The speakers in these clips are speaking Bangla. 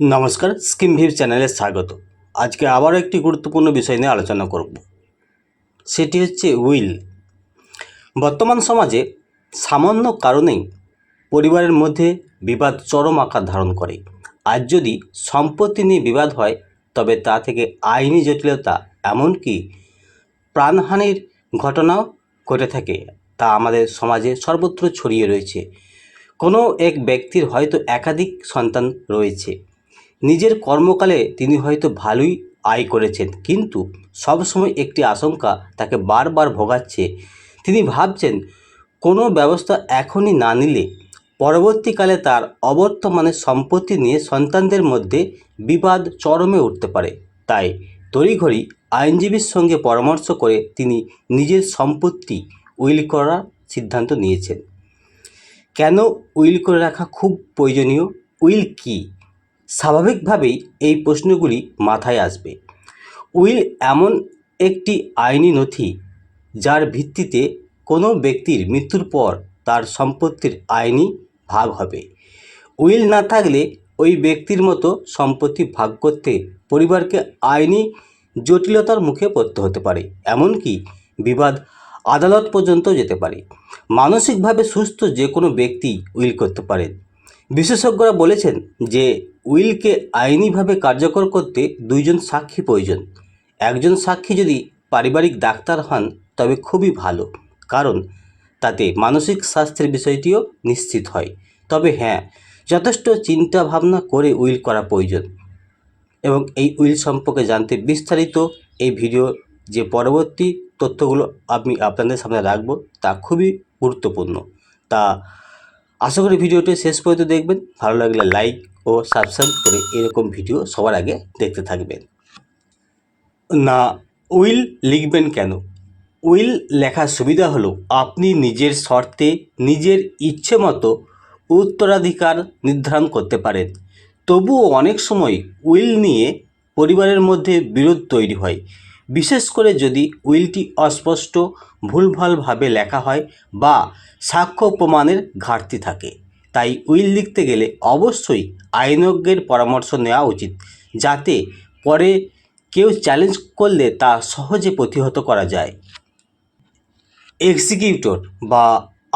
নমস্কার স্কিম ভিভ চ্যানেলে স্বাগত। আজকে আবারও একটি গুরুত্বপূর্ণ বিষয় নিয়ে আলোচনা করব। সেটি হচ্ছে উইল। বর্তমান সমাজে সামান্য কারণেই পরিবারের মধ্যে বিবাদ চরম আকার ধারণ করে। আর যদি সম্পত্তি নিয়ে বিবাদ হয়, তবে তা থেকে আইনি জটিলতা এমনকি প্রাণহানির ঘটনাও ঘটে থাকে। তা আমাদের সমাজে সর্বত্র ছড়িয়ে রয়েছে। কোনো এক ব্যক্তির হয়তো একাধিক সন্তান রয়েছে। নিজের কর্মকালে তিনি হয়তো ভালোই আয় করেছেন, কিন্তু সবসময় একটি আশঙ্কা তাকে বারবার ভোগাচ্ছে। তিনি ভাবছেন, কোনো ব্যবস্থা এখনই না নিলে পরবর্তীকালে তার অবর্তমানে সম্পত্তি নিয়ে সন্তানদের মধ্যে বিবাদ চরমে উঠতে পারে। তাই তড়িঘড়ি আইনজীবীর সঙ্গে পরামর্শ করে তিনি নিজের সম্পত্তি উইল করার সিদ্ধান্ত নিয়েছেন। কেন উইল করে রাখা খুব প্রয়োজনীয়? উইল কী? স্বাভাবিকভাবেই এই প্রশ্নগুলি মাথায় আসবে। উইল এমন একটি আইনি নথি যার ভিত্তিতে কোনো ব্যক্তির মৃত্যুর পর তার সম্পত্তির আইনি ভাগ হবে। উইল না থাকলে ওই ব্যক্তির মতো সম্পত্তি ভাগ করতে পরিবারকে আইনি জটিলতার মুখে পড়তে হতে পারে, এমনকি বিবাদ আদালত পর্যন্ত যেতে পারে। মানসিকভাবে সুস্থ যে কোনো ব্যক্তি উইল করতে পারেন। বিশেষজ্ঞরা বলেছেন যে উইলকে আইনিভাবে কার্যকর করতে দুইজন সাক্ষী প্রয়োজন। একজন সাক্ষী যদি পারিবারিক ডাক্তার হন, তবে খুবই ভালো, কারণ তাতে মানসিক স্বাস্থ্যের বিষয়টিও নিশ্চিত হয়। তবে হ্যাঁ যথেষ্ট চিন্তা ভাবনা করে উইল করা প্রয়োজন। এবং এই উইল সম্পর্কে জানতে বিস্তারিত এই ভিডিও, যে পরবর্তী তথ্যগুলো আমি আপনাদের সামনে রাখব, তা খুবই গুরুত্বপূর্ণ। তা আশা করি ভিডিওটি শেষ পর্যন্ত দেখবেন। ভালো লাগলে লাইক ও সাবস্ক্রাইব করে এরকম ভিডিও সবার আগে দেখতে থাকবেন। না, উইল লিখবেন কেন? উইল লেখার সুবিধা হলো আপনি নিজের শর্তে নিজের ইচ্ছে মতো উত্তরাধিকার নির্ধারণ করতে পারেন। তবুও অনেক সময় উইল নিয়ে পরিবারের মধ্যে বিরোধ তৈরি হয়। বিশেষ করে যদি উইলটি অস্পষ্ট, ভুলভালভাবে লেখা হয় বা সাক্ষ্য প্রমাণের ঘাটতি থাকে। তাই উইল লিখতে গেলে অবশ্যই আইনজ্ঞের পরামর্শ নেওয়া উচিত, যাতে পরে কেউ চ্যালেঞ্জ করলে তা সহজে প্রতিহত করা যায়। এক্সিকিউটর বা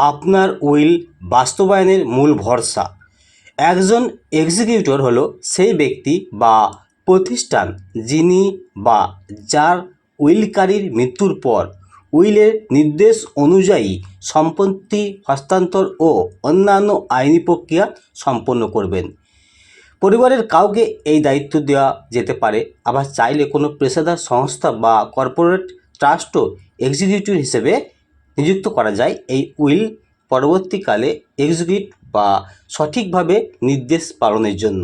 আপনার উইল বাস্তবায়নের মূল ভরসা। একজন এক্সিকিউটর হলো সেই ব্যক্তি বা প্রতিষ্ঠান যিনি বা যার উইলকারীর মৃত্যুর পর উইলের নির্দেশ অনুযায়ী সম্পত্তি হস্তান্তর ও অন্যান্য আইনি প্রক্রিয়া সম্পন্ন করবেন। পরিবারের কাউকে এই দায়িত্ব দেওয়া যেতে পারে, আবার চাইলে কোনো পেশাদার সংস্থা বা কর্পোরেট ট্রাস্টও এক্সিকিউটিভ হিসেবে নিযুক্ত করা যায়। এই উইল পরবর্তীকালে এক্সিকিউট বা সঠিকভাবে নির্দেশ পালনের জন্য।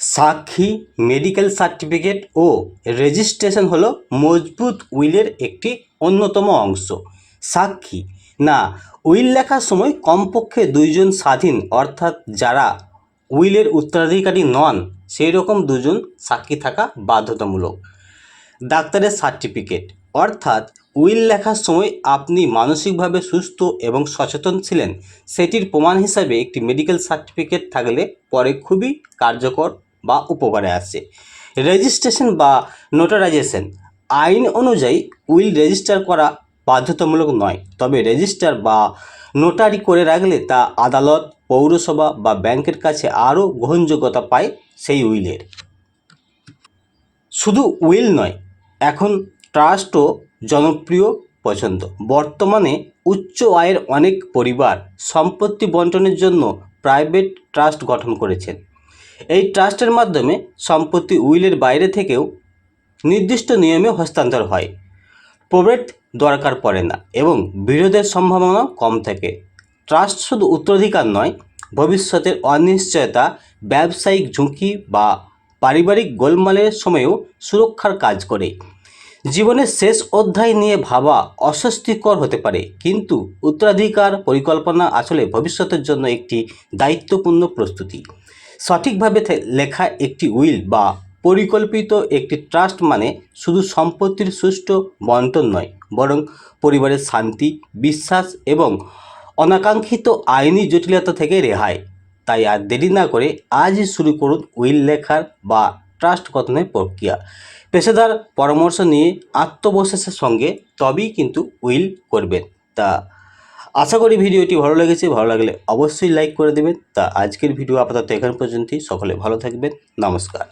সাক্ষী মেডিকেল সার্টিফিকেট ও রেজিস্ট্রেশন হলো মজবুত উইলের একটি অন্যতম অংশ। সাক্ষী। না, উইল লেখার সময় কমপক্ষে দুইজন স্বাধীন, অর্থাৎ যারা উইলের উত্তরাধিকারী নন সেই রকম দুজন সাক্ষী থাকা বাধ্যতামূলক। ডাক্তারের সার্টিফিকেট অর্থাৎ, উইল লেখার সময় আপনি মানসিকভাবে সুস্থ এবং সচেতন ছিলেন। সেটির প্রমাণ হিসাবে একটি মেডিকেল সার্টিফিকেট থাকলে পরে খুবই কার্যকর বা উপকারে আসছে রেজিস্ট্রেশন বা নোটারাইজেশন আইন অনুযায়ী উইল রেজিস্টার করা বাধ্যতামূলক নয়। তবে রেজিস্টার বা নোটারি করে রাখলে তা আদালত, পৌরসভা বা ব্যাংকের কাছে আরও গ্রহণযোগ্যতা পায় সেই উইলের। শুধু উইল নয়, এখন ট্রাস্টও জনপ্রিয় পছন্দ। বর্তমানে উচ্চ আয়ের অনেক পরিবার সম্পত্তি বন্টনের জন্য প্রাইভেট ট্রাস্ট গঠন করেছেন। এই ট্রাস্টের মাধ্যমে সম্পত্তি উইলের বাইরে থেকেও নির্দিষ্ট নিয়মে হস্তান্তর হয়। প্রবেট দরকার পড়ে না এবং বিরোধের সম্ভাবনা কম থাকে। ট্রাস্ট শুধু উত্তরাধিকার নয়, ভবিষ্যতের অনিশ্চয়তা, ব্যবসায়িক ঝুঁকি বা পারিবারিক গোলমালের সময়েও সুরক্ষার কাজ করে। জীবনের শেষ অধ্যায় নিয়ে ভাবা অস্বস্তিকর হতে পারে, কিন্তু উত্তরাধিকার পরিকল্পনা আসলে ভবিষ্যতের জন্য একটি দায়িত্বপূর্ণ প্রস্তুতি। সঠিকভাবে লেখা একটি উইল বা পরিকল্পিত একটি ট্রাস্ট মানে শুধু সম্পত্তির সুষ্ঠু বন্টন নয়, বরং পরিবারের শান্তি, বিশ্বাস এবং অনাকাঙ্ক্ষিত আইনি জটিলতা থেকে রেহাই। তাই আর দেরি না করে আজই শুরু করুন উইল লেখার বা ট্রাস্ট গঠনের প্রক্রিয়া। পেশাদার পরামর্শ নিয়ে আত্মবিশ্বাসের সঙ্গে তবেই কিন্তু উইল করবেন। তা আশা করি ভিডিওটি ভালো লেগেছে, ভালো লাগলে অবশ্যই লাইক করে দেবেন। তা আজকের ভিডিও আপাতত এখান পর্যন্তই। সকলে ভালো থাকবেন। নমস্কার।